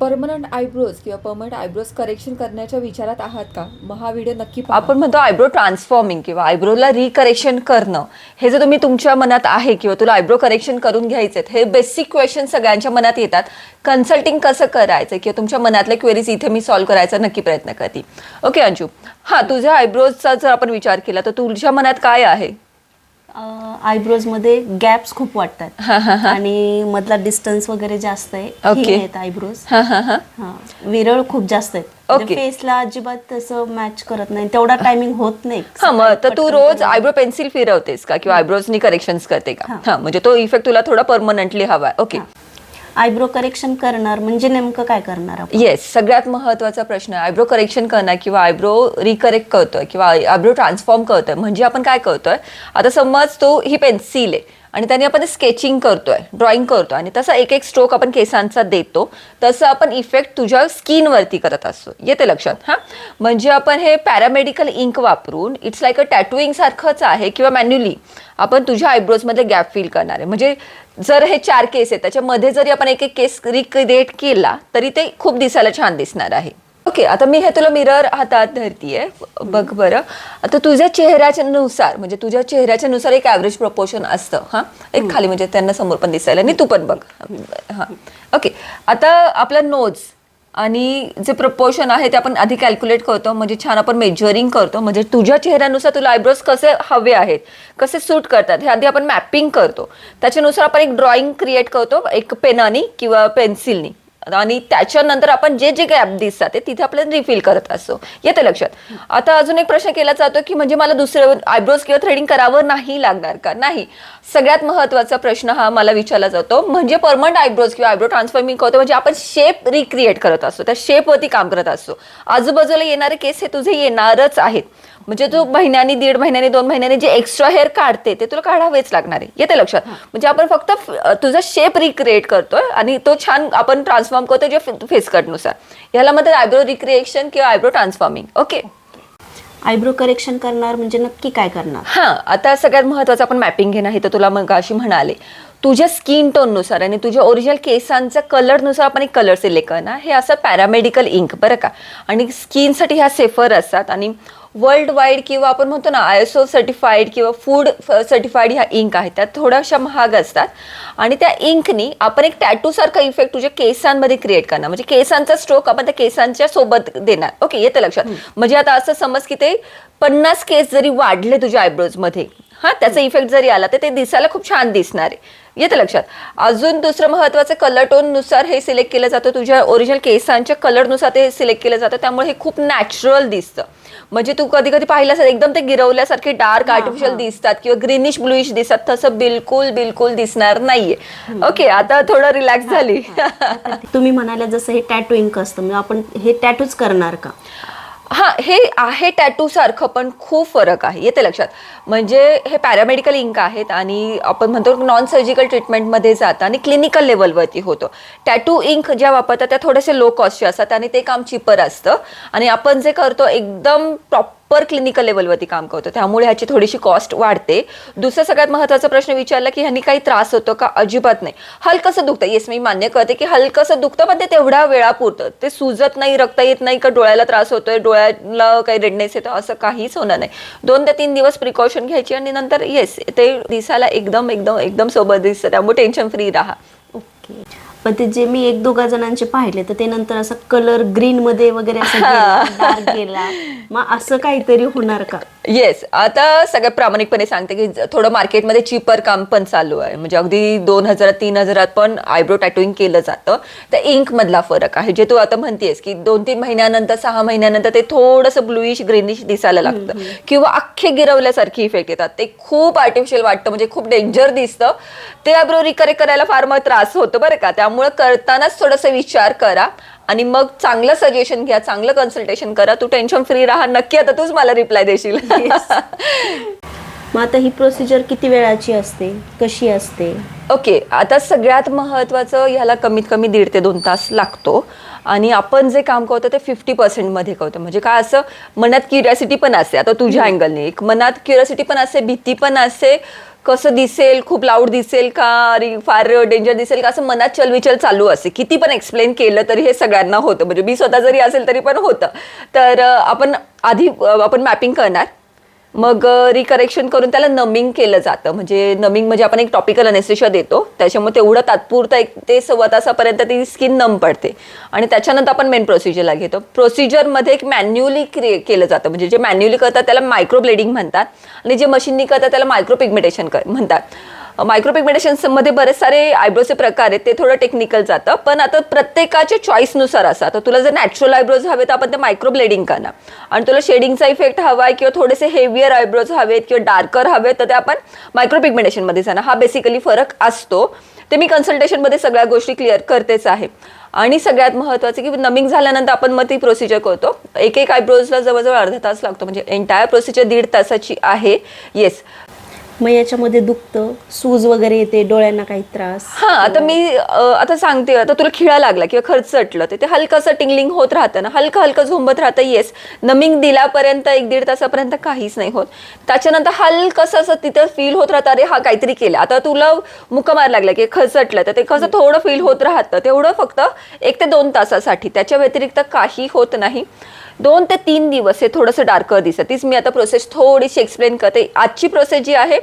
Permanent eyebrows किंवा permanent eyebrows correction करण्याच्या विचारात आहात का? मग हा व्हिडिओ नक्की पहा. आपण म्हणतो आयब्रो ट्रान्सफॉर्मिंग किंवा आयब्रोला रिकरेक्शन करणं. हे जर तुम्ही तुमच्या मनात आहे किंवा तुला आयब्रो करेक्शन करून घ्यायचे हे बेसिक क्वेश्चन सगळ्यांच्या मनात येतात. कन्सल्टिंग कसं करायचं किंवा तुमच्या मनातल्या क्वेरीज इथे मी सॉल्व्ह करायचा नक्की प्रयत्न करते. ओके अंजू. हां तुझ्या आयब्रोजचा जर आपण विचार केला तर तुझ्या मनात काय आहे? आयब्रोजमध्ये गॅप्स खूप वाटतात. आणि मधला डिस्टन्स वगैरे जास्त आहे. thin आहेत आयब्रोज हां हां हां. हा. विरळ खूप जास्त आहेत. फेसला अजिबात तसं मॅच करत नाही. तेवढा टायमिंग होत नाही. हा मग तर तू रोज आयब्रो पेन्सिल फिरवतेस का? किंवा आयब्रोजनी करेक्शन्स करते का? हा. हा म्हणजे तो इफेक्ट तुला थोडा परमनंटली हवा ओके आयब्रो करेक्शन करणार म्हणजे नेमकं काय करणार आपण? येस सगळ्यात महत्त्वाचा प्रश्न आयब्रो करेक्शन करणं किंवा आयब्रो रिकरेक्ट करतोय किंवा आयब्रो ट्रान्सफॉर्म करतोय म्हणजे आपण काय करतोय? आता समज तो ही पेन्सिल आहे. आणि त्याने आपण स्केचिंग करतोय ड्रॉइंग करतो आणि तसा एक एक स्ट्रोक आपण केसांचा देतो. तसं आपण इफेक्ट तुझ्या स्किनवरती करत असतो. येते लक्षात हां? म्हणजे आपण हे पॅरामेडिकल इंक वापरून इट्स लाईक अ टॅटुईंग सारखंच आहे किंवा मॅन्युअली आपण तुझ्या आयब्रोजमध्ये गॅप फील करणार आहे. म्हणजे जर हे चार केस आहेत त्याच्यामध्ये जरी आपण एक एक केस रिक्रिएट केला तरी ते खूप दिसायला छान दिसणार आहे. ओके आता मी हे तुला मिरर हातात धरतीये. बघ बरं. आता तुझ्या चेहऱ्याच्या नुसार म्हणजे तुझ्या चेहऱ्याच्या नुसार एक ॲव्हरेज प्रपोर्शन असतं हां? एक खाली म्हणजे त्यांना समोर पण दिसायला. आणि तू पण बघ. हां. ओके आता आपला नोज आणि जे प्रपोर्शन आहे ते आपण आधी कॅल्क्युलेट करतो म्हणजे छान आपण मेजरिंग करतो म्हणजे तुझ्या चेहऱ्यानुसार तुला आयब्रोज कसे हवे आहेत कसे सूट करतात हे आधी आपण मॅपिंग करतो. त्याच्यानुसार आपण एक ड्रॉइंग क्रिएट करतो एक पेनानी किंवा पेन्सिलनी आणि त्याच्यानंतर आपण जे जे गॅप दिसतात ते तिथे आपल्याला रिफिल करत असतो. येते लक्षात. आता अजून एक प्रश्न केला जातो की म्हणजे मला दुसरं आयब्रोज किंवा थ्रेडिंग करावं नाही लागणार का? नाही. सगळ्यात महत्त्वाचा प्रश्न हा मला विचारला जातो. म्हणजे परमनंट आयब्रोज किंवा आयब्रो ट्रान्सफॉर्मिंग करतो म्हणजे आपण शेप रिक्रिएट करत असतो. त्या शेपवरती काम करत असतो. आजूबाजूला येणारे केस हे तुझे येणारच आहेत. म्हणजे तू महिन्यानी दीड महिन्यानी दोन महिन्यानी जे एक्स्ट्रा हेअर काढते ते तुला काढावेच लागणार आहे. येते लक्षात? म्हणजे आपण फक्त तुझा शेप रिक्रिएट करतोय आणि तो छान आपण ट्रान्सफॉर्म करतोय जे फेस कटनुसार याला मध्ये आयब्रो रिक्रिएशन किंवा eyebrow transforming okay. Eyebrow correction करणार म्हणजे नक्की काय करणार? हां. आता सगळ्यात महत्त्वाचं आपण मॅपिंग घेणं हे तर तुला मग अशी म्हणाले. तुझ्या स्किन टोननुसार आणि तुझ्या ओरिजिनल केसांच्या कलरनुसार आपण एक कलर सिलेक्ट करणार. हे असं पॅरामेडिकल इंक बरं का? आणि स्किनसाठी ह्या सेफर असतात आणि वर्ल्ड वाईड किंवा आपण म्हणतो ना आय एस ओ सर्टिफाईड किंवा फूड सर्टिफाईड ह्या इंक आहेत. त्या थोड्याशा महाग असतात. आणि त्या इंकनी आपण एक टॅटू सारखा इफेक्ट तुझ्या केसांमध्ये क्रिएट करणार. म्हणजे केसांचा स्ट्रोक आपण त्या केसांच्या सोबत देणार. ओके येते लक्षात. म्हणजे आता असं समज की ते पन्नास केस जरी वाढले तुझ्या आयब्रोजमध्ये हा त्याचा इफेक्ट जरी आला तर ते दिसायला खूप छान दिसणार आहे. येतं लक्षात. अजून दुसरं महत्वाचं कलर टोननुसार हे सिलेक्ट केलं जातं. तुझ्या ओरिजिनल केसांच्या कलरनुसार ते सिलेक्ट केलं जातं. त्यामुळे हे खूप नॅचरल दिसतं. म्हणजे तू कधी कधी पाहिलं असेल एकदम ते गिरवल्यासारखे डार्क आर्टिफिशियल दिसतात किंवा ग्रीनिश ब्लूइश दिसतात तसं बिलकुल बिलकुल दिसणार नाहीये. ओके आता थोडं रिलॅक्स झाली. तुम्ही म्हणाल्या जसं हे टॅटू इंक असतं आपण हे टॅटूच करणार का? हां हे आहे टॅटू सारखं पण खूप फरक आहे. येते लक्षात. म्हणजे हे पॅरामेडिकल इंक आहेत आणि आपण म्हणतो नॉन सर्जिकल ट्रीटमेंटमध्ये जातं आणि क्लिनिकल लेवलवरती होतं. टॅटू इंक ज्या वापरतात त्या थोडेसे लो कॉस्टचे असतात आणि ते काम चिपर असतं. आणि आपण जे करतो एकदम पर क्लिनिकल लेवलवरती काम करतो. त्यामुळे ह्याची थोडीशी कॉस्ट वाढते. दुसरा सगळ्यात महत्त्वाचा प्रश्न विचारला की ह्यांनी काही त्रास होतो का? अजिबात नाही. हलकंसं दुखतं. येस मी मान्य करते की हलकंसं दुखतं पण ते तेवढ्या वेळापुरतं. ते सुजत नाही रक्त येत नाही का डोळ्याला त्रास होतोय डोळ्याला काही रेडनेस येतो असं काहीच होणार नाही. दोन ते तीन दिवस प्रिकॉशन घ्यायची आणि नंतर येस ते दिसायला एकदम एकदम एकदम सोबत दिसतं. त्यामुळे टेन्शन फ्री राहा. ओके पण ते जे मी एक दोघा जणांचे पाहिले तर ते नंतर असं कलर ग्रीन मध्ये वगैरे असं गेला, dark गेला. मग असं काहीतरी होणार का? येस आता सगळ्यात प्रामाणिकपणे सांगते की ज- थोडं मार्केटमध्ये चिपर काम पण चालू आहे. म्हणजे अगदी दोन हजारात तीन हजारात पण आयब्रो टॅटुईंग केलं जातं. त्या इंक मधला फरक आहे. जे तू आता म्हणतेस की दोन तीन महिन्यानंतर सहा महिन्यानंतर ते थोडंसं ब्लुईश ग्रीनिश दिसायला लागतं. किंवा अख्खे गिरवल्यासारखी इफेक्ट येतात. ते खूप आर्टिफिशियल वाटतं म्हणजे खूप डेंजर दिसतं. ते आयब्रो रिकरेक्ट करायला फार मग त्रास होतो बरं का. त्यामुळे करतानाच थोडासा विचार करा आणि मग चांगलं सजेशन घ्या चांगलं कन्सल्टेशन करा. तू टेन्शन फ्री राहा. नक्की आता तूच मला रिप्लाय देशील. मग आता ही प्रोसिजर किती वेळाची असते? कशी असते? ओके आता सगळ्यात महत्त्वाचं ह्याला कमीत कमी दीड ते दोन तास लागतो. आणि आपण जे काम करतो ते फिफ्टी पर्सेंटमध्ये करतो. म्हणजे काय असं? मनात क्युरियासिटी पण असते. आता तुझ्या अँगलने एक मनात क्युरियासिटी पण असते भीती पण असते. कसं दिसेल खूप लाऊड दिसेल का? अरे फार डेंजर दिसेल का? असं मनात चलविचल चालू असते किती पण एक्सप्लेन केलं तरी हे सगळ्यांना होतं. म्हणजे मी स्वतः जरी असेल तरी पण होतं. तर आपण आधी आपण मॅपिंग करणार. मग रिकरेक्शन करून त्याला नमिंग केलं जातं. म्हणजे नमिंग म्हणजे आपण एक टॉपिकल अनेस्थेशिया देतो. त्याच्यामुळे तेवढं तात्पुरता एक ते सव्वा तासापर्यंत ती स्किन नम पडते. आणि त्याच्यानंतर आपण मेन प्रोसिजरला घेतो. प्रोसिजरमध्ये एक मॅन्युअली क्रिए केलं जातं. म्हणजे जे मॅन्युअली करतात त्याला मायक्रो ब्लेडिंग म्हणतात. आणि जे मशीननी करतात त्याला मायक्रो कर म्हणतात. मायक्रो मध्ये बरेच सारे आयब्रोचे प्रकार आहेत ते थोडं टेक्निकल जातं. पण आता प्रत्येकाच्या चॉईसनुसार असं आता तुला जर नॅचरल आयब्रोज हवे तर आपण ते मायक्रो ब्लेडिंग करणार. आणि तुला शेडिंगचा इफेक्ट हवा आहे किंवा थोडेसे हेवियर आयब्रोज हवेत किंवा डार्कर हवेत तर ते आपण मायक्रोपिगमेंटेशनमध्ये जाणार. हा बेसिकली फरक असतो. ते मी कन्सल्टेशनमध्ये सगळ्या गोष्टी क्लिअर करतेच आहे. आणि सगळ्यात महत्त्वाचं की नमिंग झाल्यानंतर आपण मग ती प्रोसिजर करतो. एक एक आयब्रोजला जवळजवळ अर्धा तास लागतो. म्हणजे एंटायर प्रोसिजर दीड तासाची आहे. येस मग याच्यामध्ये दुखतं सूज वगैरे येते डोळ्यांना काही त्रास. हा आता मी अ, आता सांगते आता तुला खिळा लागला किंवा खर्चटलं तर ते हलकंसं टिंगलिंग होत राहतं ना हलकं हलकं झोंबत राहतं येस नमिंग दिल्यापर्यंत एक दीड तासापर्यंत काहीच नाही होत. त्याच्यानंतर हलकंसं असं तिथं फील होत राहतं अरे हा काहीतरी केलं. आता तुला मुका मार लागला की खर्चटलं तर ते कसं थोडं फील होत राहतं तेवढं फक्त एक ते दोन तासासाठी. त्याच्या व्यतिरिक्त काही होत नाही. दोन ते तीन दिवस हे थोडंसं डार्कर दिसतं. तीच मी आता प्रोसेस थोडीशी एक्सप्लेन करते. आजची प्रोसेस जी आहे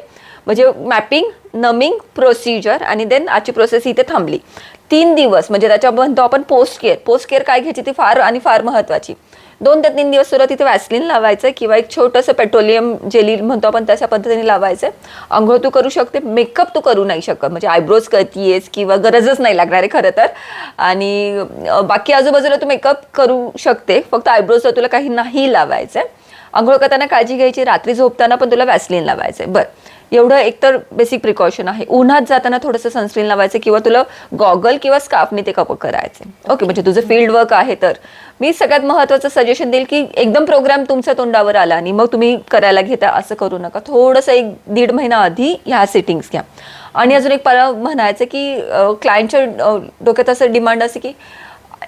म्हणजे मॅपिंग नमिंग प्रोसिजर आणि देन आजची प्रोसेस इथे थांबली. तीन दिवस म्हणजे त्याच्या म्हणतो आपण पोस्ट केअर पोस्ट केअर काय घ्यायची ती फार आणि फार महत्वाची. दोन ते तीन दिवस तुला तिथे वॅसलिन लावायचं किंवा एक छोटंसं पेट्रोलियम जेली म्हणतो आपण तशा पद्धतीने लावायचं आंघोळ तू करू शकते मेकअप तू करू नाही शकत. म्हणजे आयब्रोज करतीयेस किंवा गरजच नाही लागणार आहे खरं तर. आणि बाकी आजूबाजूला तू मेकअप करू शकते. फक्त आयब्रोजला तुला काही नाही लावायचं आहे आंघोळ करताना काळजी घ्यायची रात्री झोपताना पण तुला वॅसलिन लावायचं आहे बरं. एवढं एकतर बेसिक प्रिकॉशन आहे. उन्हात जाताना थोडंसं सनस्क्रीन लावायचं किंवा तुला गॉगल किंवा स्कार्फने ते कप करायचे. ओके म्हणजे तुझं फील्ड वर्क आहे तर. मी सगळ्यात महत्त्वाचं सजेशन देईल की एकदम प्रोग्राम तुमच्या तोंडावर आला आणि मग तुम्ही करायला घेता असं करू नका. थोडंसं एक दीड महिना आधी ह्या सेटिंग्स घ्या. आणि अजून एक मला म्हणायचं की क्लायंटच्या डोक्यात असं डिमांड असते की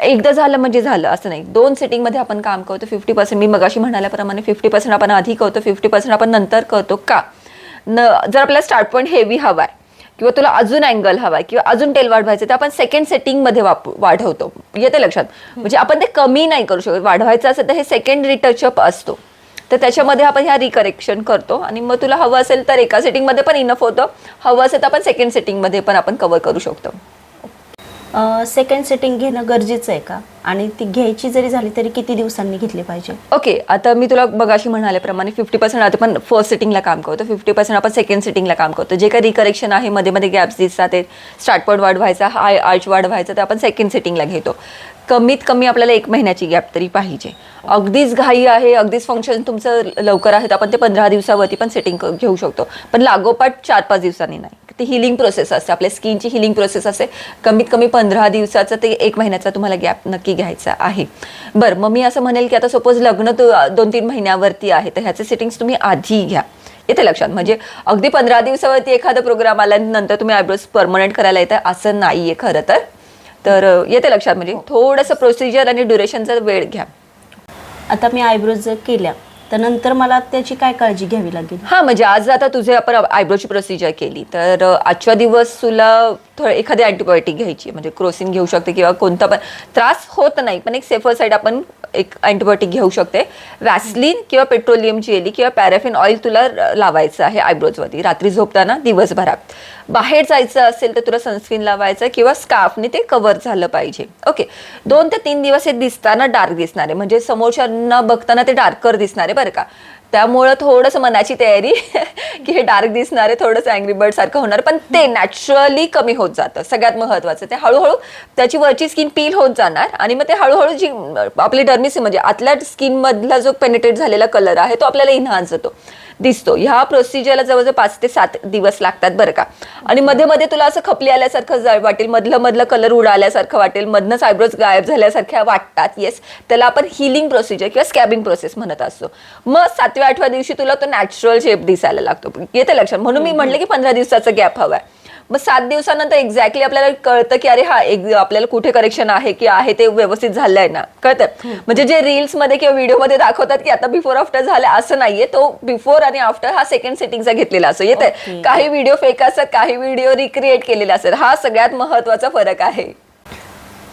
एकदा झालं म्हणजे झालं असं नाही. दोन सेटिंगमध्ये आपण काम करतो फिफ्टी पर्सेंट मी मगाशी म्हणाल्याप्रमाणे फिफ्टी पर्सेंट आपण आधी करतो फिफ्टी पर्सेंट आपण नंतर करतो का? न जर आपल्याला स्टार्ट पॉईंट हेवी हवा आहे किंवा तुला अजून अँगल हवा आहे किंवा अजून टेल वाढवायचं तर आपण सेकंड सेटिंगमध्ये वाप वाढवतो. येते लक्षात? म्हणजे आपण ते कमी नाही करू शकत. वाढवायचं असेल तर हे सेकंडरी टचअप असतो. तर त्याच्यामध्ये आपण ह्या रिकरेक्शन करतो आणि मग तुला हवं असेल तर एका सेटिंगमध्ये पण इनफ होतं. हवं असेल तर आपण सेकंड सेटिंगमध्ये पण आपण कव्हर करू शकतो. सेकंड सेटिंग घेणं गरजेचं आहे का? आणि ती घ्यायची जरी झाली तरी किती दिवसांनी घेतली पाहिजे? ओके आता मी तुला बघाशी म्हणाल्याप्रमाणे फिफ्टी पर्सेंट आता पण फर्स्ट सिटिंगला काम करतो. फिफ्टी पर्सेंट आपण सेकंड सिटिंगला काम करतो. जे काही रिकरेक्शन आहे मध्ये मध्ये गॅप्स दिसतात ते स्टार्ट पॉईंट वाढवायचा हाय आर्च वाढवायचा तर आपण सेकंड सिटिंगला घेतो. कमीत कमी आपल्याला एक महिन्याची गॅप तरी पाहिजे. अगदीच घाई आहे अगदीच फंक्शन तुमचं लवकर आहे तर आपण ते पंधरा दिवसावरती पण सेटिंग घेऊ शकतो. पण लागोपाठ चार पाच दिवसांनी नाही. ती हिलिंग प्रोसेस असते. आपल्या स्किनची हिलिंग प्रोसेस असते. कमीत कमी पंधरा दिवसाचं ते एक महिन्याचा तुम्हाला गॅप नक्की घ्यायचा आहे. बरं मग मी असं म्हणेल की आता सपोज लग्न तो दोन तीन महिन्यावरती आहे तर ह्याचे सेटिंग्स तुम्ही आधी घ्या. येते लक्षात. म्हणजे अगदी पंधरा दिवसावरती एखादा प्रोग्राम आल्यानंतर तुम्ही आयब्रोज परमनंट करायला येतं असं नाहीये खरं तर. तर येते लक्षात. म्हणजे थोडंसं प्रोसिजर आणि ड्युरेशनचा वेळ घ्या. आता मी आयब्रोज जर केल्या तर नंतर मला त्याची काय काळजी घ्यावी लागेल? हा म्हणजे आज आता तुझे आपण आयब्रोची प्रोसिजर केली तर आजच्या दिवस तुला थोडं एखादी अँटीबायोटिक घ्यायची म्हणजे क्रोसिन घेऊ शकते किंवा कोणता पण त्रास होत नाही पण एक सेफर साईड आपण एक अँटीबायोटिक घेऊ शकते. वॅसलिन किंवा पेट्रोलियम जेली किंवा पॅराफिन ऑइल तुला लावायचं आहे आयब्रोजवरती. रात्री झोपताना दिवसभरात. बाहेर जायचं असेल तर तुला सनस्क्रीन लावायचं किंवा स्कार्फने ते कव्हर झालं पाहिजे. ओके दोन ते तीन दिवस हे दिसताना डार्क दिसणार आहे म्हणजे समोरच्यांना बघताना ते डार्कर दिसणार आहे बरं का. त्यामुळं थोडंसं मनाची तयारी की हे डार्क दिसणार आहे थोडंसं अँग्री बर्ड सारखं होणार पण ते नॅचरली कमी होत जातं. सगळ्यात महत्त्वाचं ते हळूहळू त्याची वरची स्किन पील होत जाणार आणि मग ते हळूहळू जी आपली डर्मिसी म्हणजे आतल्या स्किन मधला जो पेनिट्रेट झालेला कलर आहे तो आपल्याला इन्हान्स होतो. दिसतो. ह्या प्रोसिजरला जवळजवळ पाच ते सात दिवस लागतात बरं का. आणि मध्ये मध्ये तुला असं खपली आल्यासारखं वाटेल मधलं मधलं कलर उडाल्यासारखं वाटेल मधनंच आयब्रोज गायब झाल्यासारख्या वाटतात येस त्याला आपण हिलिंग प्रोसिजर किंवा स्कॅबिंग प्रोसेस म्हणत असतो. मग सातव्या आठव्या दिवशी तुला तो नॅचरल शेप दिसायला लागतो. येते लक्षात. म्हणून मी म्हणलं की पंधरा दिवसाचा गॅप हवाय मग सात दिवसानंतर एक्झॅक्टली आपल्याला कळतं की अरे हा एक आपल्याला कुठे करेक्शन आहे की आहे ते व्यवस्थित झालंय ना. कळतं? म्हणजे जे रील्समध्ये किंवा व्हिडिओमध्ये दाखवतात की आता बिफोर आफ्टर झालं असं नाहीये तो बिफोर आणि आफ्टर हा सेकंड सेटिंगचा घेतलेला असं. येते. काही व्हिडिओ फेक असतात काही व्हिडिओ रिक्रिएट केलेले असतात हा सगळ्यात महत्त्वाचा फरक आहे.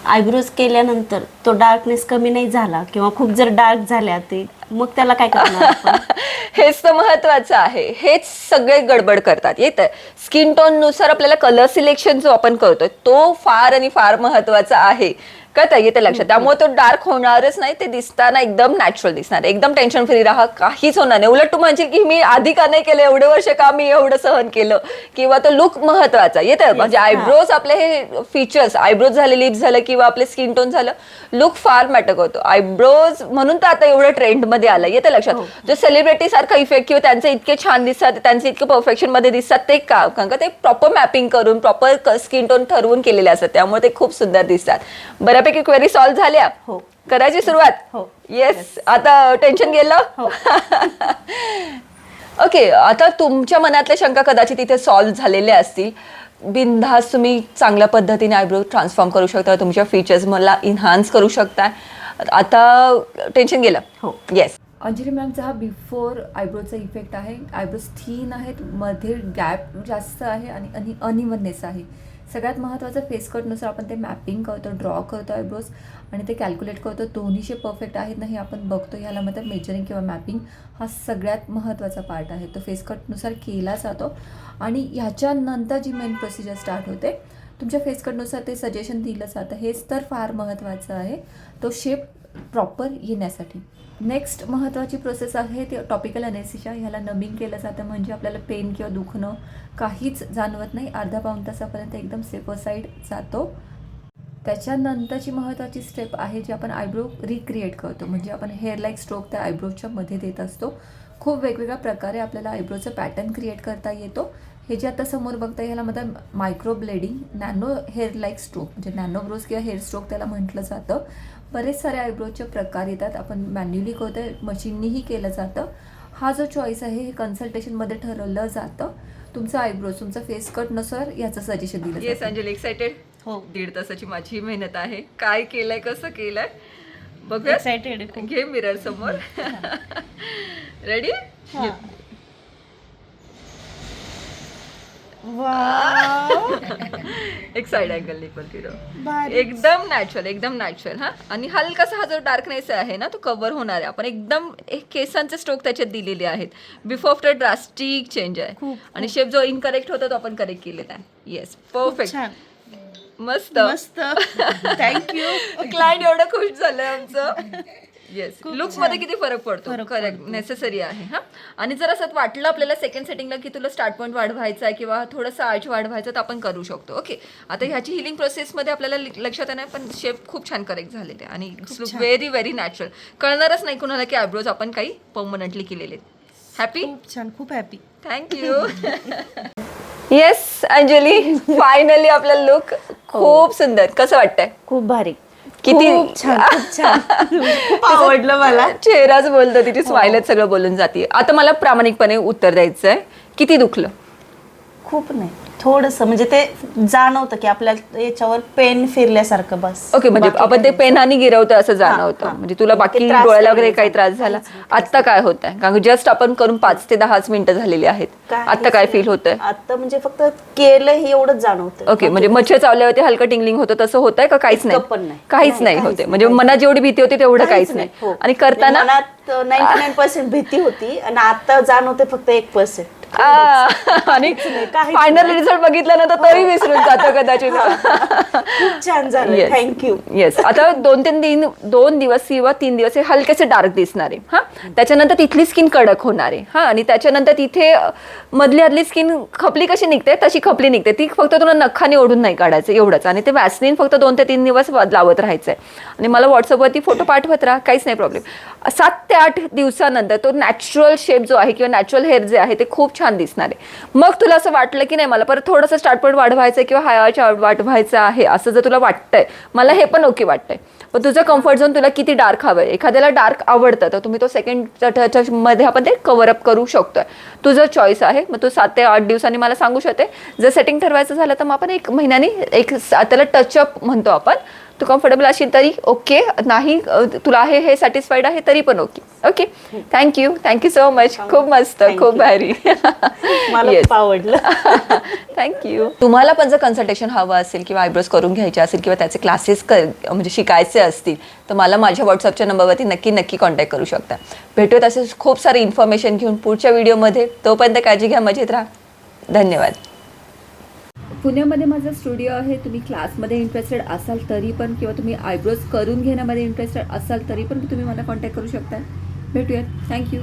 आयब्रोज केल्यानंतर तो डार्कनेस कमी नाही झाला किंवा खूप जर डार्क झाल्या ते मग त्याला काय करणार आपण? हेच तर महत्वाचं आहे. हेच सगळे गडबड करतात. येत स्किन टोननुसार आपल्याला कलर सिलेक्शन जो आपण करतोय तो फार आणि फार महत्त्वाचा आहे. कळतं येतं लक्षात त्यामुळे तो डार्क होणारच नाही ते दिसताना एकदम नॅचरल दिसणार एकदम टेन्शन फ्री राहा काहीच होणार नाही. उलट तू म्हणशील की मी आधी का नाही केलं एवढे वर्ष का मी एवढं सहन केलं? किंवा तो लुक महत्त्वाचा येतं म्हणजे आयब्रोज आपले हे फीचर्स आयब्रोज झाले लिप्स झालं किंवा आपले स्किन टोन झालं लुक फार मॅटर करतो. आयब्रोज म्हणून तर आता एवढं ट्रेंडमध्ये आलं येतं लक्षात? जो सेलिब्रिटी सारखा इफेक्ट किंवा त्यांचे इतके छान दिसतात त्यांचे इतके परफेक्शनमध्ये दिसतात ते का? कारण का ते प्रॉपर मॅपिंग करून प्रॉपर स्किन टोन ठरवून केलेले असतात. त्यामुळे ते खूप सुंदर दिसतात. बऱ्यापैकी क्वेरी सॉल्व्ह झाल्या. हो. करायची सुरुवात. हो. येस आता टेन्शन गेलं. ओके आता तुमच्या मनातल्या शंका कदाचित इथे सॉल्व्ह झालेल्या असतील. बिनधास्त तुम्ही चांगल्या पद्धतीने आयब्रो ट्रान्सफॉर्म करू शकता. तुमच्या फीचर्स मला इन्हान्स करू शकता. आता टेन्शन गेलं. हो. येस अंजली मॅमचा हा बिफोर आयब्रोचा इफेक्ट आहे. आयब्रोज थीन आहेत. मध्ये गॅप जास्त आहे आणि आणि अनइवननेस आहे. सगळ्यात महत्त्वाचं फेस कटनुसार आपण ते मॅपिंग करतो ड्रॉ करतो आयब्रोज आणि ते कॅल्क्युलेट करतो. दोन्हीशे परफेक्ट आहेत ना हे आपण बघतो. ह्याला मतलब मेजरिंग किंवा मॅपिंग हा सगळ्यात महत्त्वाचा पार्ट आहे. तो फेस कटनुसार केला जातो. आणि ह्याच्यानंतर जी मेन प्रोसिजर स्टार्ट होते तुमच्या फेस कटनुसार ते सजेशन दिलं जातं. हेच तर फार महत्त्वाचं आहे. तो शेप प्रॉपर येण्यासाठी. नेक्स्ट महत्त्वाची प्रोसेस आहे ती टॉपिकल अनेसिशा ह्याला नमिंग केलं जातं म्हणजे आपल्याला पेन किंवा दुखणं काहीच जाणवत नाही. अर्धा पाऊण तासापर्यंत एकदम सेफर साईड जातो. त्याच्यानंतरची महत्त्वाची स्टेप आहे जी आपण आयब्रो रिक्रिएट करतो. म्हणजे आपण हेअर लाईक स्ट्रोक त्या आयब्रोच्या मध्ये देत असतो. खूप वेगवेगळ्या प्रकारे आपल्याला आयब्रोचं पॅटर्न क्रिएट करता येतो. हे जे आता समोर बघता ह्याला मतलब microblading nano hair like stroke म्हणजे नॅनो ब्रोज किंवा हेअर स्ट्रोक त्याला म्हटलं जातं. बरेच सारे आयब्रोचे प्रकार येतात. आपण मॅन्युअली करतोय मशीननीही केलं जातं. हा जो चॉईस आहे हे कन्सल्टेशनमध्ये ठरवलं जातं. तुमचं आयब्रोज तुमचं फेस कटनुसार याचं सजेशन दिलं येस जातं. अंजली एक्साइटेड हो दीड तासाची माझी मेहनत आहे. काय केलंय कसं केलंय? बघूया एक्साइटेड घे मिरर समोर. रेडी एक साइड अँगल एकदम नॅचरल एकदम नॅचरल हा? आणि हलकासा हा जो डार्कनेस आहे ना तो कव्हर होणार आहे. आपण एकदम एक केसांचे स्ट्रोक त्याच्यात दिलेले आहेत. बिफोर आफ्टर ड्रास्टिक चेंज आहे. आणि शेप जो इनकरेक्ट होता तो आपण करेक्ट केलेला आहे. येस परफेक्ट मस्त. मस्त. थँक्यू क्लायंट एवढं खुश झालंय आमचं. येस लुकमध्ये किती फरक पडतो. करेक्ट नेसेसरी आहे हा? आणि जर असं वाटलं आपल्याला सेकंड सेटिंगला की तुला स्टार्ट पॉईंट वाढवायचा आहे किंवा थोडंसं आर्च वाढवायचं तर आपण करू शकतो. ओके आता ह्याची हिलिंग प्रोसेसमध्ये आपल्याला लि- लक्षात येणार पण शेप खूप छान करेक्ट झालेले आहे आणि लुक व्हेरी व्हेरी नॅचरल कळणारच नाही कुणाला की आयब्रोज आपण काही परमनंटली केलेले हॅपी खूप छान. खूप happy thank you yes Anjali finally आपला लुक खूप सुंदर. कसं वाटतंय? खूप भारी. किती खूप छान खूप छान. खूप आवडलं मला. चेहराच बोलतो तिची स्माईलच सगळं बोलून जाते. आता मला प्रामाणिकपणे उत्तर द्यायचंय. किती दुखलं? खूप नाही. थोडस म्हणजे ते जाणवतं की आपल्याला याच्यावर पेन फिरल्यासारखं बस. ओके म्हणजे बाकी आपण ते काही पेनाने गिरवतो असं जाणवतं. म्हणजे तुला बाकी त्रास डोळ्याला वगैरे काही त्रास झाला. आत्ता काय होत आहे कारण जस्ट आपण करून पाच ते दहाच मिनिटं झालेली आहेत. आत्ता काय. फील होतंय? आता म्हणजे फक्त केलं हे एवढंच जाणवतं ओके म्हणजे मच्छर चावल्यावरती हलकं टिंगलिंग होतं तसं होतंय का? काहीच इतकं पण नाही. नाही. काहीच नाही, होते म्हणजे मनात जेवढी भीती होती तेवढं काहीच नाही. हो. आणि करताना? नाईन्टी नाईन पर्सेंट भीती होती आणि आता जाणवते फक्त एक पर्सेंट आ, आणि काहीच फायनल रिझल्ट बघितल्यानंतर तरी विसरून जातो कदाचित. खूप छान झालं. थँक्यू येस आता दोन तीन दिन दोन दिवस किंवा तीन दिवस हे हलकेसे डार्क दिसणार. आहे हा? त्याच्यानंतर तिथली स्किन कडक होणार. आहे हा? आणि त्याच्यानंतर तिथे अ, मधली आदली स्किन खपली कशी निघते? तशी खपली निघते. ती फक्त तुला नखाने ओढून नाही काढायचं एवढंच. आणि ते वॅसलिन फक्त दोन ते तीन दिवस लावत राहायचंय. आणि मला व्हॉट्सअपवरती फोटो पाठवत राहा. काहीच नाही प्रॉब्लेम सात ते आठ दिवसानंतर तो नॅचरल शेप जो आहे किंवा नॅचरल हेअर जे आहे ते खूप छान दिसणार आहे. मग तुला असं वाटलं की नाही मला परत थोडंसं स्टार्ट पॉईंट वाढवायचं आहे किंवा हाय वाढवायचं आहे असं जर तुला वाटतंय मला हे पण ओके वाटतंय. पण तुझं कम्फर्ट झोन तुला किती डार्क हवं आहे एखाद्याला डार्क आवडतं तर तुम्ही तो सेकंडमध्ये आपण ते कवरअप करू शकतोय. तुझं चॉईस आहे मग तू सात ते आठ दिवसांनी मला सांगू शकते. जर सेटिंग ठरवायचं झालं तर मग आपण एक महिन्यानी एक त्याला टचअप म्हणतो आपण. तू कम्फर्टेबल असेल तरी ओके नाही तुला आहे हे सॅटिस्फाईड आहे तरी पण okay okay thank you thank you so much खूप मस्त खूप. भारी. आवडलं. थँक्यू तुम्हाला पण जर कन्सल्टेशन हवं असेल किंवा आयब्रोज करून घ्यायचे असेल किंवा त्याचे क्लासेस म्हणजे शिकायचे असतील तर मला माझ्या व्हॉट्सअपच्या नंबरवरती नक्की नक्की कॉन्टॅक्ट करू शकता. भेटूयात असे खूप सारे इन्फॉर्मेशन घेऊन पुढच्या व्हिडिओमध्ये तोपर्यंत काळजी घ्या मजेत राहा. धन्यवाद. पुण्यामध्ये माझा स्टुडिओ आहे तुम्ही क्लासमध्ये इंटरेस्टेड असाल तरी पण किंवा तुम्ही आयब्रोज करून घेण्यामध्ये इंटरेस्टेड असाल तरी पण तुम्ही मला कॉन्टॅक्ट करू शकता भेटूयात. थँक्यू